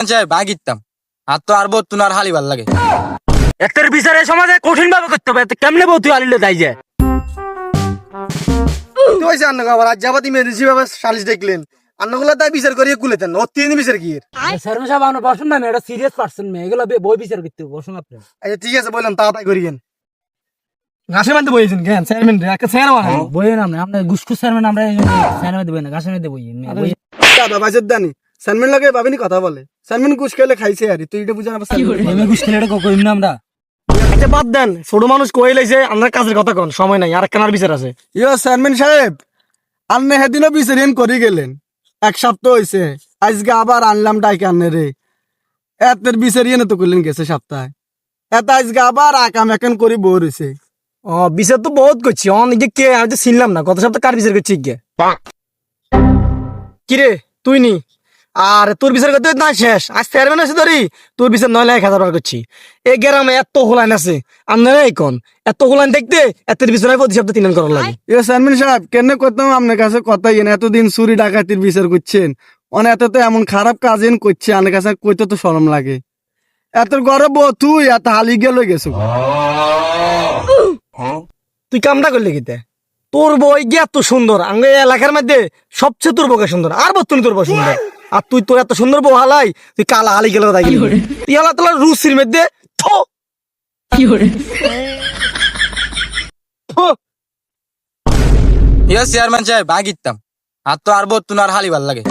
চাই বাগিতাম আর তো আর বত্তু আর হালি ভালো লাগে। এতের বিচারে সমাজে কঠিন ভাবে করতে হবে এতে কেমনে বউ তুই আলিলে তাই যায়? তুই হয়েছে আন্ন আবার রাজ্যাবাদী মেরেছি ভাবে সালিশ দেখলেন। আন্নগুলো তাই বিচার করিয়ে কুলেতেন ও তিন বিচার কি স্যার সাহেব আমরা বসুন না এটা সিরিয়াস পার্সন মেয়ে এগুলো বে- বই বিচার করতে বসুন আপনি। আচ্ছা ঠিক আছে বললাম তাড়াতাড়ি করিয়েন ঘাসে মানতে বইয়েছেন কেন? চেয়ারম্যান রে একটা চেয়ার বানানো। বইয়ে নাম আমরা গুসকুস স্যারম্যান আমরা স্যারম্যান দেবো না মধ্যে বই বই দাদা বাজের দানি। চেয়ারম্যান লাগে ভাবিনি কথা বলে। চেয়ারম্যান ঘুষ খেলে খাইছে আর তুই এটা বুঝান আবার চেয়ারম্যান। এমনি গুস খেলে এটা কইম না আমরা? আচ্ছা বাদ দেন। ছোট মানুষ কই লাইছে আমরা কাজের কথা কোন সময় নাই আর কেনার বিচার আছে। ইয়ো চেয়ারম্যান সাহেব আপনি সেদিনও বিচারিয়েন করি গেলেন। এক সপ্তাহ হয়েছে আজকে আবার আনলাম ডাইকে আনলে রে। এতের বিচারিয়ে তো করলেন গেছে সপ্তাহে। এত আজকে আবার আকাম এখন করি বউ রয়েছে ও বিচার তো বহুত করছি অনেকে কে আমি তো চিনলাম না গত সপ্তাহ কার বিচার করছি গে কিরে তুই নি? আর তোর বিচার করতে না শেষ। আজ চেয়ারম্যান আছে তোরই। তোর বিচার নয় লাখ হাজার বার করছি। এই গ্রামে এত হোলাইন আছে। আপনারা এই কোন? এত হোলাইন দেখতে এত বিচার প্রতি সপ্তাহে তিন করার লাগে। এ চেয়ারম্যান সাহেব কেন করতাম? আপনার কাছে কথাই না এতদিন চুরি ডাকাতির বিচার করছেন। অনেক এত তো এমন খারাপ কাজ এন করছে আমার কাছে কইতে তো শরম লাগে। এত গরব তুই এত হালি গেল গেছো। তুই কামটা করলি কিতে? তোর বই গিয়ে এত সুন্দর। আঙ্গ এই এলাকার মধ্যে সবচেয়ে তোর বউকে সুন্দর। আর বর্তমানে তোর বউ সুন্দর। আর তুই তোর এত সুন্দর বউ হালাই তুই কালা হালি গেল তাই তুই হালা তোলা রুসির মধ্যে থো। ইয়া চেয়ারম্যান আর তো আর বত্তু হালি ভালো লাগে।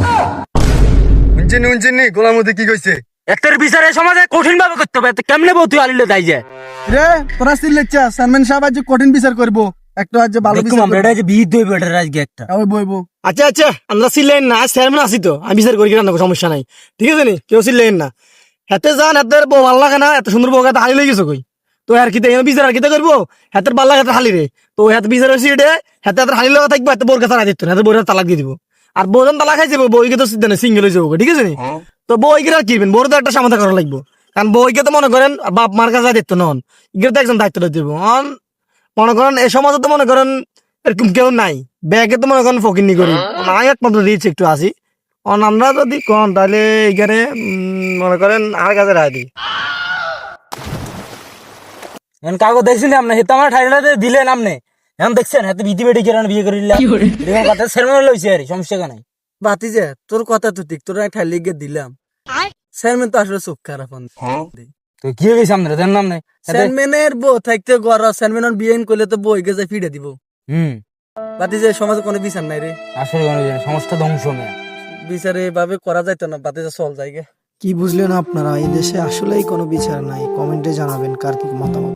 উঞ্চিনি উঞ্চিনি গোলার মধ্যে কি কইছে? এতের বিচারে সমাজে কঠিন ভাবে করতে হবে এতে কেমনে বউ তুই আলিলে তাই যায়? রে তোরা সিলেচ্ছা সালমান সাহেব আজ কঠিন বিচার করব। একটা ভালো আমরা এটা যে বিহিত হইবে এটা আজকে একটা। ওই বইবো। আচ্ছা আচ্ছা আমরা সিলেন না আজ চেয়ারম্যান আছি তো। আমি বিচার করি না সমস্যা নাই। ঠিক আছে নি? কেউ সিলেন না। হাতে যান হাতের বউ ভালো লাগে না এত সুন্দর বউ হাতে হালি লই গেছো কই? তো আর কিতে বিচার আর কিতে করব? হাতের ভালো লাগে হালি রে। তো হাতে বিচার হয়েছে এটা হাতে হাতের হালি লাগা থাকব হাতে বোর কাছে দিত হাতে বোর তালাক দিয়ে দিব। আর বউজন তালাক খাই যাব বইকে তো সিদ্ধ সিঙ্গেল হয়ে যাব ঠিক আছে নি? তো বইকে আর কিনবেন বড় তো একটা সমাধান করা লাগবো। কারণ বইকে তো মনে করেন বাপ মার কাছে দিত নন। ইগের তো একজন দায়িত্বটা দিব অন মনে করেন এই সমাজে তো মনে করেন এরকম কেউ নাই। ব্যাগে তো মনে করেন ফকিরনি করি। আমি একমাত্র দিয়েছি একটু আসি। অন আমরা যদি কন তাহলে এখানে মনে করেন আর কাছে রায় দিই। এখন কাগজ হেতো আমার দিলেন আপনি। এখন দেখছেন এত বিধি বেটি কেন বিয়ে করে দিলাম। কথা সেরমন লইছে আর সমস্যা কেন বাতি যে তোর কথা তো ঠিক তোর একটা লিগে দিলাম। চেয়ারম্যান তো আসলে চোখ খারাপ তো কি হয়ে গেছে আপনার দেন নাম নাই? বউ থাকতে গর করলে তো বই গেছে ফিরে দিব। হুম। বাতি যে সমাজে কোনো বিচার নাই রে। আসলে কোনো বিচার সমাজটা ধ্বংস নেই বিচারে এভাবে করা যাইতো না বাতি যে চল জায়গা কি বুঝলেন আপনারা এই দেশে আসলেই কোনো বিচার নাই কমেন্টে জানাবেন কার কি মতামত।